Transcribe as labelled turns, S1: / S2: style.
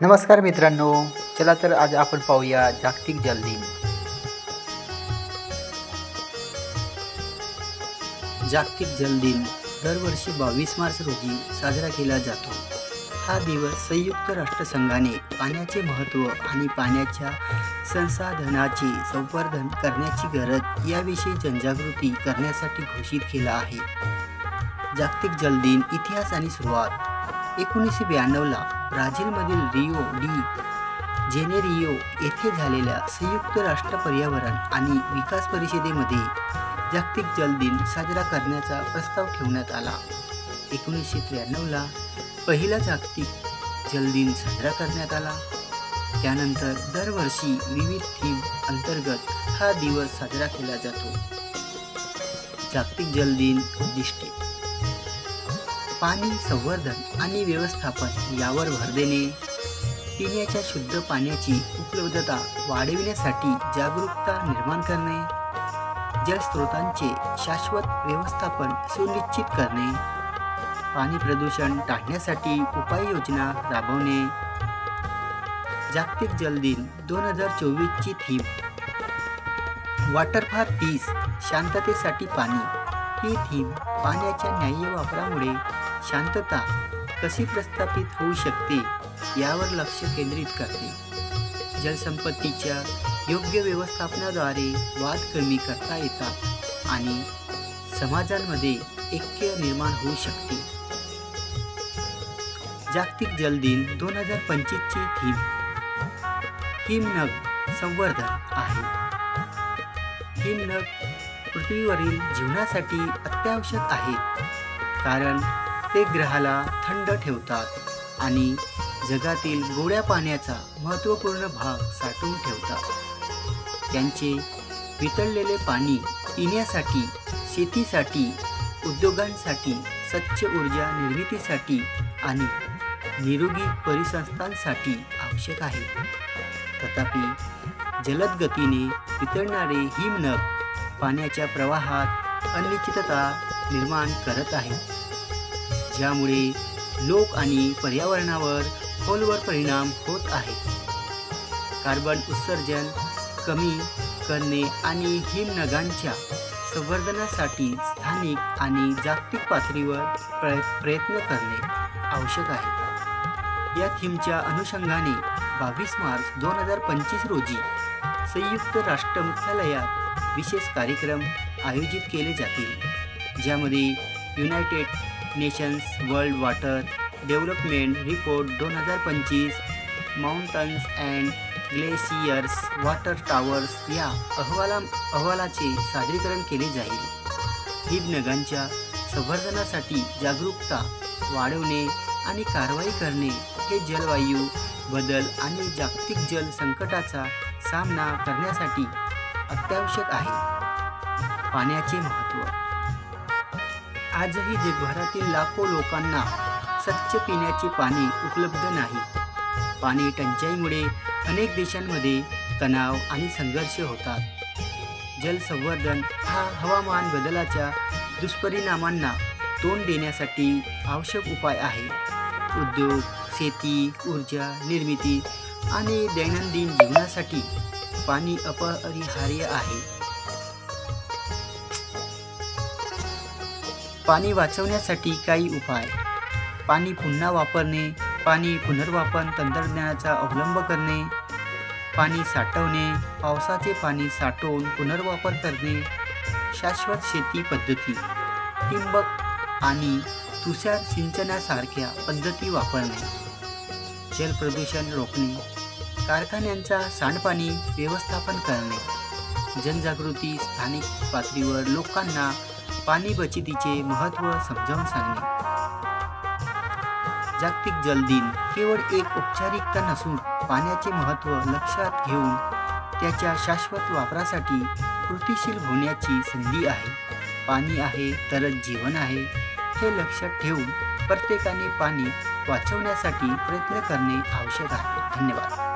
S1: नमस्कार मित्रांनो चला तर आज आपण पाहूया जागतिक जल दिन. जागतिक जल दिन दरवर्षी बावीस मार्च रोजी साजरा केला जातो. हा दिवस संयुक्त राष्ट्रसंघाने पाण्याचे महत्त्व आणि पाण्याच्या संसाधनाचे संवर्धन करण्याची गरज याविषयी जनजागृती करण्यासाठी घोषित केला आहे. जागतिक जल दिन इतिहास आणि सुरुवात एकोणीसशे ब्याण्णवला ब्राझीलमधील रिओ डी जेनेरिओ येथे झालेल्या संयुक्त राष्ट्र पर्यावरण आणि विकास परिषदेमध्ये जागतिक जल दिन साजरा करण्याचा प्रस्ताव ठेवण्यात आला. एकोणीसशे त्र्याण्णवला पहिला जागतिक जल दिन साजरा करण्यात आला. त्यानंतर दरवर्षी विविध थीम अंतर्गत हा दिवस साजरा केला जातो. जागतिक जल दिन उद्दिष्टे पाणी संवर्धन आणि व्यवस्थापन यावर भर देणे. पिण्याच्या शुद्ध पाण्याची उपलब्धता वाढविण्यासाठी जागरूकता निर्माण करणे. जलस्रोतांचे शाश्वत व्यवस्थापन सुनिश्चित करणे. पाणी प्रदूषण टाळण्यासाठी उपाययोजना राबवणे. जागतिक जल दिन दोन हजार चोवीसची थीम. वॉटर फॉर पीस शांततेसाठी पाणी ही थीम पाण्याच्या न्याय्य वापरामुळे शांतता कशी प्रस्थापित होऊ शकते यावर लक्ष केंद्रित करते. जलसंपत्तीच्या योग्य व्यवस्थापनाद्वारे वाद कमी करता येतात आणि समाजांमध्ये ऐक्य निर्माण होऊ शकते. जागतिक जल दिन दोन हजार पंचवीसची थीम. हिमनग संवर्धन आहे. हिमनग पृथ्वीवरील जीवनासाठी अत्यावश्यक आहे. कारण प्रत्येक ग्रहाला थंड ठेवतात आणि जगातील गोड्या पाण्याचा महत्त्वपूर्ण भाग साठवून ठेवतात. त्यांचे वितळलेले पाणी पिण्यासाठी शेतीसाठी उद्योगांसाठी स्वच्छ ऊर्जा निर्मितीसाठी आणि निरोगी परिसंस्थांसाठी आवश्यक आहे. तथापि जलद गतीने वितळणारे हिमनग पाण्याच्या प्रवाहात अनिश्चितता निर्माण करत आहेत. ज्यामुळे लोक आणि पर्यावरणावर खोलवर परिणाम होत आहे. कार्बन उत्सर्जन कमी करणे आणि हिमनगांच्या संवर्धनासाठी स्थानिक आणि जागतिक पातळीवर प्रय प्रयत्न करणे आवश्यक आहे. या थीमच्या अनुषंगाने बावीस मार्च दोन हजार पंचवीस रोजी संयुक्त राष्ट्र मुख्यालयात विशेष कार्यक्रम आयोजित केले जातील ज्यामध्ये united nations world water development report दोन हजार पंचवीस mountains and glaciers water towers या अहवाला अहवालाचे सादरीकरण केले जाईल. हिमनगांच्या संवर्धनासाठी जागरूकता वाढवणे आणि कारवाई करणे हे जलवायू बदल आणि जागतिक जल संकटाचा सामना करण्यासाठी अत्यावश्यक आहे. पाण्याचे महत्त्व आजही जगभरातील लाखो लोकांना स्वच्छ पिण्याचे पाणी उपलब्ध नाही. पाणी टंचाईमुळे अनेक देशांमध्ये तणाव आणि संघर्ष होतात. जलसंवर्धन हा हवामान बदलाच्या दुष्परिणामांना तोंड देण्यासाठी आवश्यक उपाय आहे. उद्योग शेती ऊर्जा निर्मिती आणि दैनंदिन जीवनासाठी पाणी अपरिहार्य आहे. पाणी वाचवण्यासाठी काही उपाय. पाणी पुन्हा वापरणे पाणी पुनर्वापन तंत्रज्ञानाचा अवलंब करणे पाणी साठवणे पावसाचे पाणी साठवून पुनर्वापर करणे शाश्वत शेती पद्धती ठिबक आणि तुषार सिंचनासारख्या पद्धती वापरणे. जलप्रदूषण रोखणे कारखान्यांचा सांडपाणी व्यवस्थापन करणे जनजागृती स्थानिक पातळीवर लोकांना पाणी बचतीचे महत्त्व समजावून सांगणे. जागतिक जल दिन केवळ एक औपचारिकता नसून पाण्याचे महत्त्व लक्षात घेऊन त्याच्या शाश्वत वापरासाठी कृतीशील होण्याची संधी आहे. पाणी आहे तरच जीवन आहे हे लक्षात ठेवून प्रत्येकाने पाणी वाचवण्यासाठी प्रयत्न करणे आवश्यक आहे. धन्यवाद.